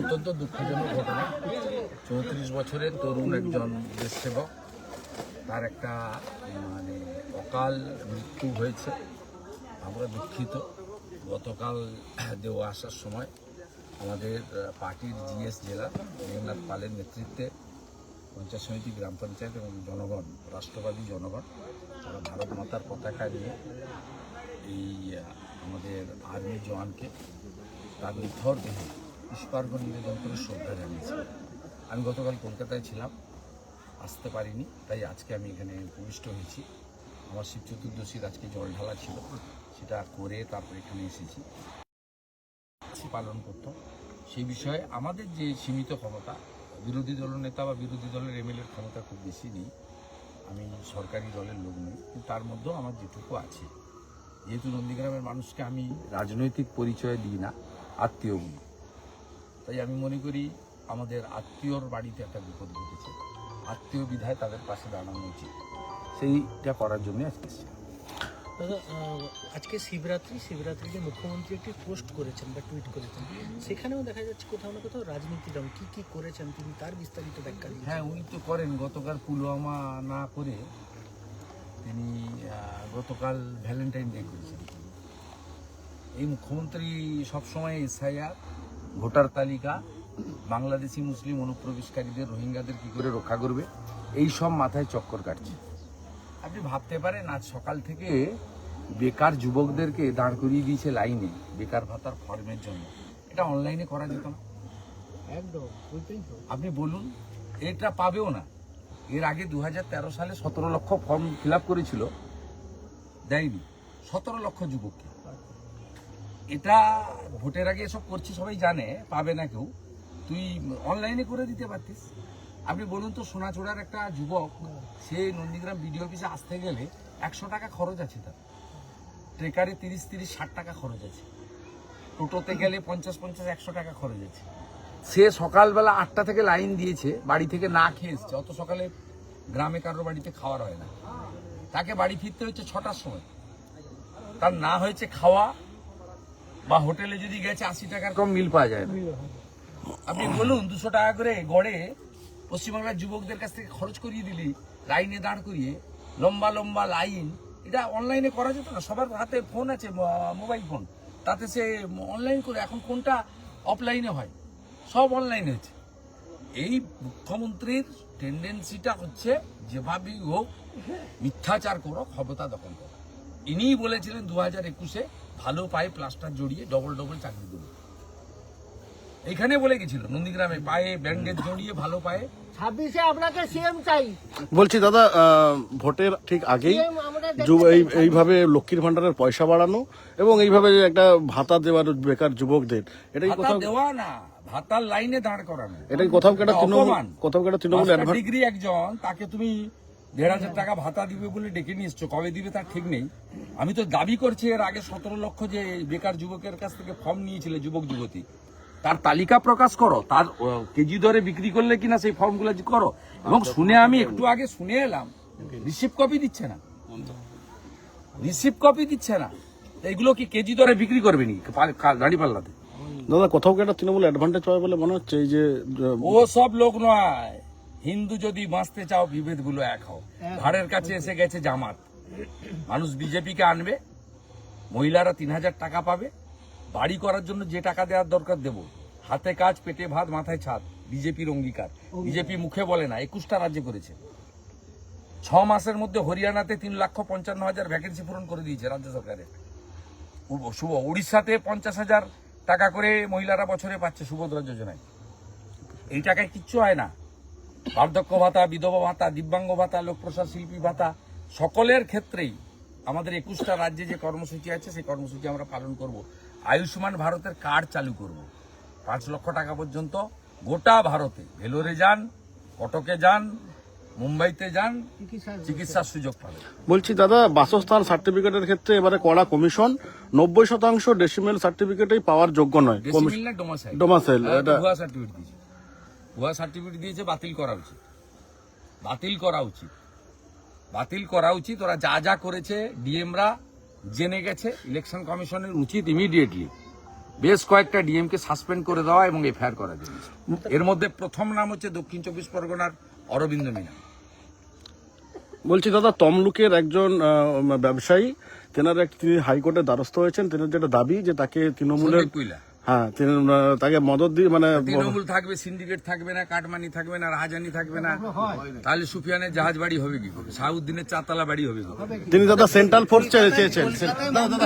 অত্যন্ত দুঃখজনক ঘটনা। চৌত্রিশ বছরের তরুণ একজন দেশসেবক তার একটা মানে অকাল মৃত্যু হয়েছে। আমরা দুঃখিত। গতকাল দেওয়া আসার সময় আমাদের পার্টির জিএস জেলা মেঘনাথ পালের নেতৃত্বে পঞ্চায়েত সমিতি গ্রাম পঞ্চায়েত এবং জনগণ রাষ্ট্রবাদী জনগণ তারা ভারত মাতার পতাকা নিয়ে এই আমাদের আর্মি জওয়ানকে তার নিথর দেহে পুষ্পার্ঘ নিবেদন করে শ্রদ্ধা জানিয়েছে আমি গতকাল কলকাতায় ছিলাম, আসতে পারিনি, তাই আজকে আমি এখানে উপবিষ্ট হয়েছি। আমার শিব চতুর্দশীর আজকে জল ঢালা ছিল, সেটা করে তারপর এখানে এসেছি। পালন করতো সেই বিষয়ে আমাদের যে সীমিত ক্ষমতা, বিরোধী দলনেতা বা বিরোধী দলের এমএলএর ক্ষমতা খুব বেশি নেই। আমি সরকারি দলের লোক নই, কিন্তু তার মধ্যেও আমার যেটুকু আছে। যেহেতু নন্দীগ্রামের মানুষকে আমি রাজনৈতিক পরিচয় দিই না, আত্মীয় তাই আমি মনে করি আমাদের আত্মীয়র বাড়িতে একটা বিপদ ঘটেছে। আত্মীয় বিধায় তাদের পাশে দাঁড়ানো উচিত। সেইটা করার জন্য আজকে দাদা আজকে শিবরাত্রি শিবরাত্রিতে মুখ্যমন্ত্রী একটি পোস্ট করেছেন বা টুইট করেছেন। সেখানেও দেখা যাচ্ছে কোথাও না কোথাও রাজনীতি রং কি কি করেছেন তিনি তার বিস্তারিত ব্যাখ্যা হ্যাঁ উনি তো করেন। গতকাল পুলওয়ামা না করে তিনি গতকাল ভ্যালেন্টাইন ডে করেছেন। এই মুখ্যমন্ত্রী সবসময় এসআইআর ভোটার তালিকা বাংলাদেশি মুসলিম অনুপ্রবেশকারীদের রোহিঙ্গাদের কি করে রক্ষা করবে? এই সব মাথায় চক্কর কাটছে। আপনি ভাবতে পারেন আজ সকাল থেকে বেকার যুবকদেরকে দাঁড় করিয়ে দিয়েছে লাইনে বেকার ভাতার ফর্মের জন্য। এটা অনলাইনে করা যেত না। একদম আপনি বলুন এটা পাবেও না। এর আগে দু হাজার তেরো সালে সতেরো লক্ষ ফর্ম ফিল আপ করেছিল দেয়নি। সতেরো লক্ষ যুবককে। এটা ভোটের আগে এসব করছি, সবাই জানে, পাবে না কেউ। তুই অনলাইনে করে দিতে পারতিস। আপনি বলুন তো, সোনাচূড়ার একটা যুবক, সে নন্দীগ্রাম বিডিও অফিসে আসতে গেলে একশো টাকা খরচ আছে তার। ট্রেকারে তিরিশ তিরিশ, ষাট টাকা খরচ আছে। টোটোতে গেলে পঞ্চাশ পঞ্চাশ, একশো টাকা খরচ আছে। সে সকালবেলা আটটা থেকে লাইন দিয়েছে, বাড়ি থেকে না খেয়ে এসছে। অত সকালে গ্রামে কারোর বাড়িতে খাওয়ার হয় না। তাকে বাড়ি ফিরতে হচ্ছে ছটার সময়। তার না হয়েছে খাওয়া বা হোটেলে যদি গেছে আশি টাকার কম মিল পাওয়া যায় আপনি বলুন দুশো টাকা করে গড়ে পশ্চিমবাংলার যুবকদের কাছ থেকে খরচ করিয়ে দিলি লাইনে দাঁড় করিয়ে লম্বা লম্বা লাইন এটা অনলাইনে করা যেত না? সবার হাতে ফোন আছে মোবাইল ফোন তাতে সে অনলাইন করে এখন কোনটা অফলাইনে হয়? সব অনলাইনে হচ্ছে। এই মুখ্যমন্ত্রীর টেন্ডেন্সিটা হচ্ছে যেভাবেই হোক মিথ্যাচার করো ক্ষমতা দখল করো। ইনিই বলেছিলেন দু হাজার একুশে ভালো পায়ে প্লাস্টার জড়িয়ে ডবল ডবল চাকরি দেবো। এইখানে বলে গেছিল নন্দীগ্রামে পায়ে ব্যান্ডেজ জড়িয়ে ভালো পায়ে। ছাব্বিশে আপনাকে সিএম চাই। বলছি দাদা ভোটের ঠিক আগেই এই এইভাবে লক্ষ্মীর ভান্ডারের পয়সা বাড়ানো এবং এইভাবে একটা ভাতা দেওয়ার বেকার যুবকদের এটাই কোথাও দেওয়া না ভাতার লাইনে দাঁড় করানো। এটাই কোথাও তৃণমূল কোথাও তৃণমূল ডিগ্রি একজন তাকে তুমি দেড় হাজার টাকা ভাতা দিবে বলে ডেকে নিয়ে এসছো। কবে দিবে তার ঠিক নেই। আমি তো দাবি করছি এর আগে সতেরো লক্ষ যে বেকার যুবকের কাছ থেকে ফর্ম নিয়েছিল যুবক যুবতী তার তালিকা প্রকাশ করো। তার কেজি দরে বিক্রি করলে কিনা সেই ফর্মগুলো করো। এবং শুনে আমি একটু আগে শুনে এলাম রিসিভ কপি দিচ্ছে না। রিসিভ কপি দিচ্ছে না। এগুলো কি কেজি দরে বিক্রি করবে নি গাড়ি পাল্লাতে। দাদা কোথাও কি একটা তৃণমূল অ্যাডভান্টেজ পাবে বলে মনে হচ্ছে? এই যে ও সব লোক নয়। হিন্দু যদি বাঁচতে চাও বিভেদগুলো এক হও। ঘাড়ের কাছে এসে গেছে জামাত। মানুষ বিজেপিকে আনবে মহিলারা তিন হাজার টাকা পাবে। বাড়ি করার জন্য যে টাকা দেওয়ার দরকার দেব। হাতে কাজ পেটে ভাত মাথায় ছাদ বিজেপির অঙ্গীকার। বিজেপি মুখে বলে না একুশটা রাজ্যে করেছে। ছ মাসের মধ্যে হরিয়ানাতে তিন লক্ষ পঞ্চান্ন হাজার ভ্যাকেন্সি পূরণ করে দিয়েছে রাজ্য সরকারের শুভ উড়িষ্যাতে পঞ্চাশ হাজার টাকা করে মহিলারা বছরে পাচ্ছে সুভদ্রা যোজনায়। এই টাকায় কিচ্ছু হয় না। বার্ধক্য ভাতা বিধবা ভাতা দিব্যাঙ্গ ভাতা লোকপ্রসাদ শিল্পী ভাতা সকলের ক্ষেত্রেই আমাদের একুশটা রাজ্যে যে কর্মসূচি আছে সেই কর্মসূচি আমরা পালন করব। আয়ুষ্মান ভারতের কার্ড চালু করব। পাঁচ লক্ষ টাকা পর্যন্ত গোটা ভারতে ভেলোরে যান কটকে যান মুম্বাইতে যান চিকিৎসার সুযোগ পাবেন। বলছি দাদা বাসস্থান সার্টিফিকেটের ক্ষেত্রে এবারে কড়া কমিশন নব্বই শতাংশ ডেসিমেল সার্টিফিকেটেই পাওয়ার যোগ্য নয়। ডোমাসাইল ডোমাসাইল, এটা- সার্টিফিকেট দিয়েছে। ভুয়া সার্টিফিকেট দিয়েছে বাতিল করা উচিত। বাতিল করা উচিত। বাতিল করা উচিত ওরা যা যা করেছে ডিএমরা জেনে গেছে ইলেকশন কমিশনের উচিত ইমিডিয়েটলি বেশ কয়েকটা ডিএমকে সাসপেন্ড করে দেওয়া এবং এফআইআর করা জিনিস। এর মধ্যে প্রথম নাম হচ্ছে দক্ষিণ চব্বিশ পরগনার অরবিন্দ মিনা। বলছি দাদা তমলুকের একজন ব্যবসায়ী তেনার এক তিনি হাইকোর্টের দ্বারস্থ হয়েছেন। তেনার যেটা দাবি যে তাকে তৃণমূলের হ্যাঁ তাকে মদত দিয়ে মানে তৃণমূল থাকবে সিন্ডিকেট থাকবে না কাটমানি থাকবে না রাহাজানি থাকবে না তাহলে সুফিয়ানের জাহাজ বাড়ি হবে কি করে? শাহুদ্দিনের চারতলা বাড়ি হবে কি তিনি দাদা সেন্ট্রাল ফোর্স চেয়েছেন দাদা